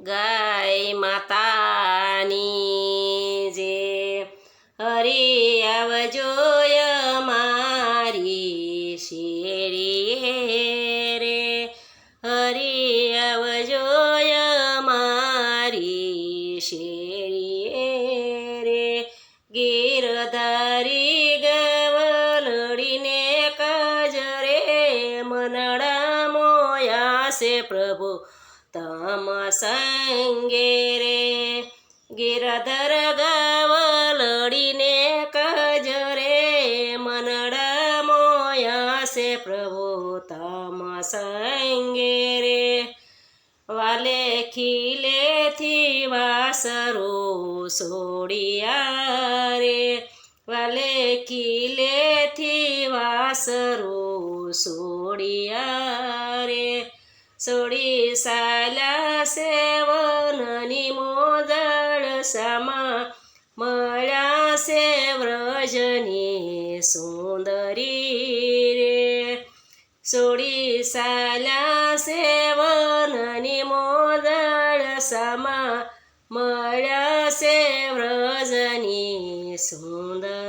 ગાય માતાની જે હરી આવજોય મારી શેરીએ રે. હરી આવજોય મારી શેરીએ રે. ગીરધારી ગિરધર ગવલડીને કજરે મનડ મોયા છે પ્રભુ તમ સંગે રે વાલે ખીલેથી વાસરો સોડિયા રે વાલે ખીલેથી વાસરો સોડિયા રે સોડી સાલા વ્રજની સુંદરી રે. સોડી સાલા સેવનની મોદળ સમા મળશે વ્રજની સુંદરી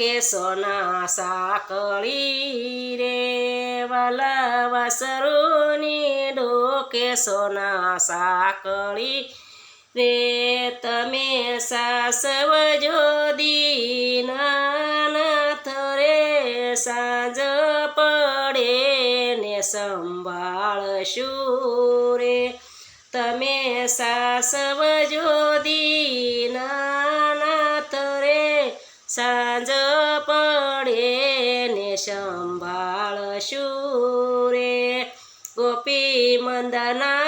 ડોકે સોના સાકળી રે વાલા વાસરુની ડોકે સોના સાકળી રે. તમે સાસવજો દીનાથ રે, સાંજ પડે ને સંભાળશું રે. તમે સાસવજો સાંજ પડે ને સંભાળશું રે? ગોપી મંદના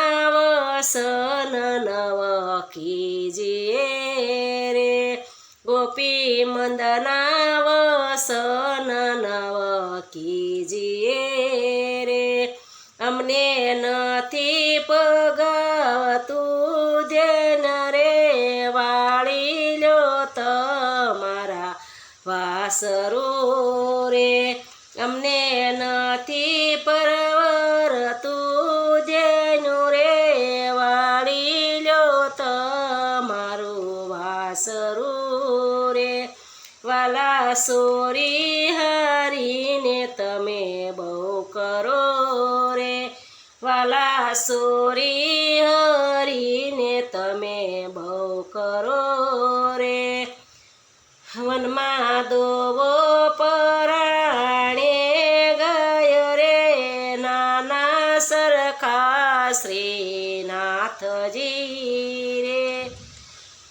વાસરો રે અમને નથી પરવરતું જેનું રે વાળી લો તમારું વાસરું રે વાલા સોરી હરીને તમે બહુ કરો રે. વાલા સોરી હરીને તમે બહુ કરો રે. વનમાં દોવો પરાણે ગયો રે નાના સરખા શ્રીનાથજી રે.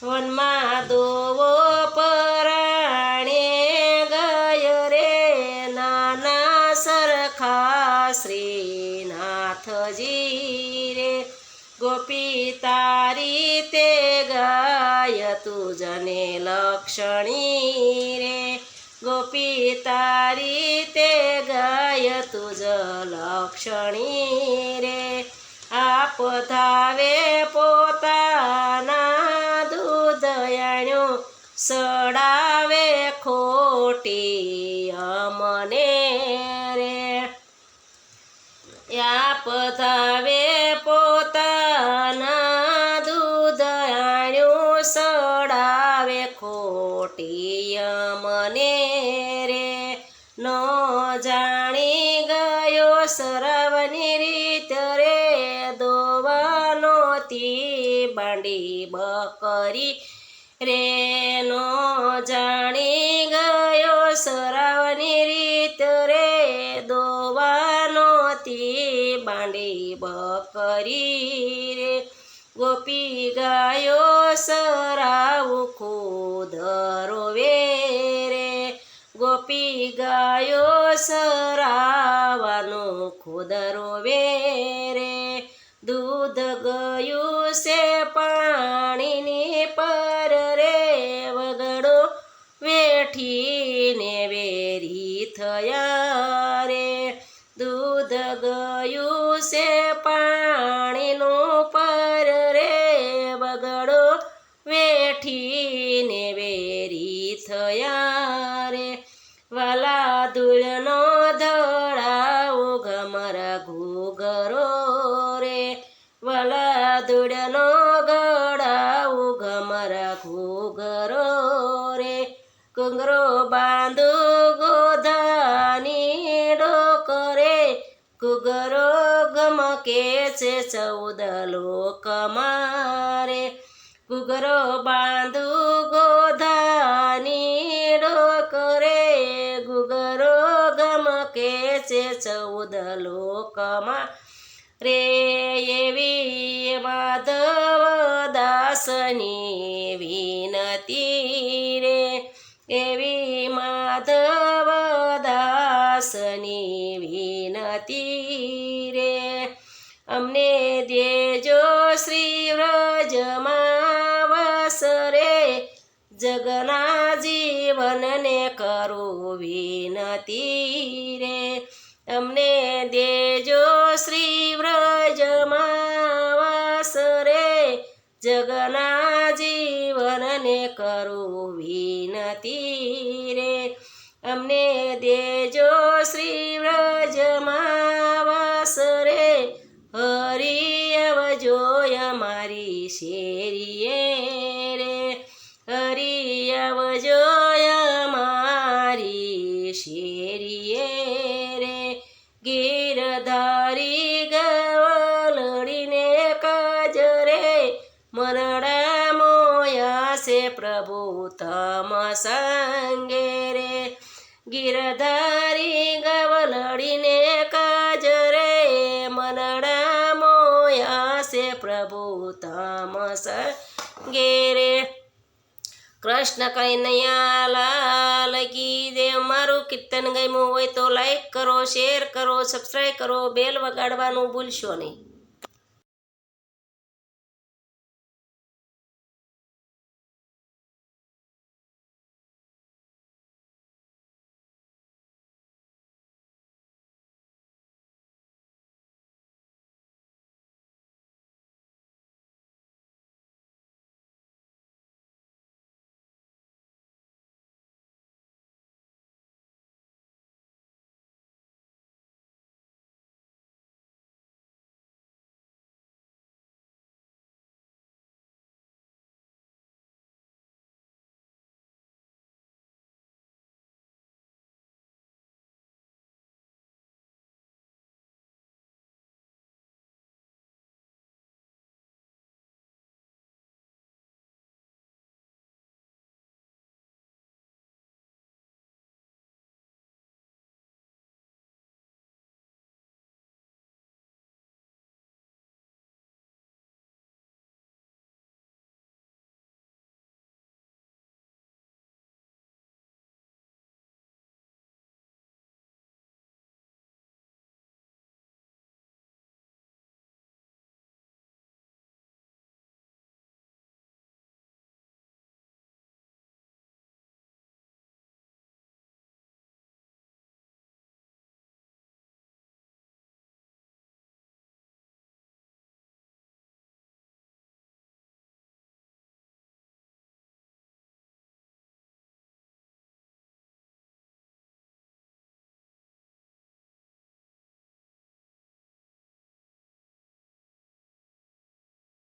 વનમાં દોવો પરાણે ગયો રે નાના સરખા શ્રીનાથજી રે. ગોપી તારી તે ગાય તુજને લક્ષણી રે ગોપી તારી તે ગાય તુજ લક્ષણી રે આપ ધાવે પોતાના દૂધયાણ્યો સડાવે ખોટી ખોટી મને રે. ન જાણી ગયો સરવની રીત રે. દોવાનો તી બાંડી બકરી રે. નો જાણી ગયો સરાવની રીત રે. દોવાનો તી બાંડી બકરી રે. ગોપી ગાયો સરાવ ખુદ ગાયો સરાવાનો ખુદરો રોવે દુલનો ધોળાઓ ગમરા ઘૂગરો રે. વલા દુડનો ગળાઓ ગમરા ઘૂગરો રે. કુંગરો બાંધો ગોધાની ડોકરે. કુગરો ગમકે છે ચૌદ લોક મારે કુગરો બાંધો લોકમાં રે એવી માધવ દાસની વિનતી રે એવી માધવ દાસની વિનતી રે અમને દેજો શ્રી વ્રજમાં વસરે જગના જીવનને કરું વિનતી વ્રજમાં વાસરે જગના જીવનને કરું વિનતી રે. અમને દેજો શ્રી વ્રજમાં વાસરે હરી આવજો અમારી શેરીએ. છે પ્રભુ તમ સંગે રે. ગીરધારી ગવલડીને કાજરે મનડા મોયા છે પ્રભુ તમ સંગે રે. કૃષ્ણ કનૈયા લાલ કી દે. મારું કીર્તન ગમ્યું હોય તો લાઈક કરો શેર કરો સબસ્ક્રાઈબ કરો. બેલ વગાડવાનું ભૂલશો નહીં.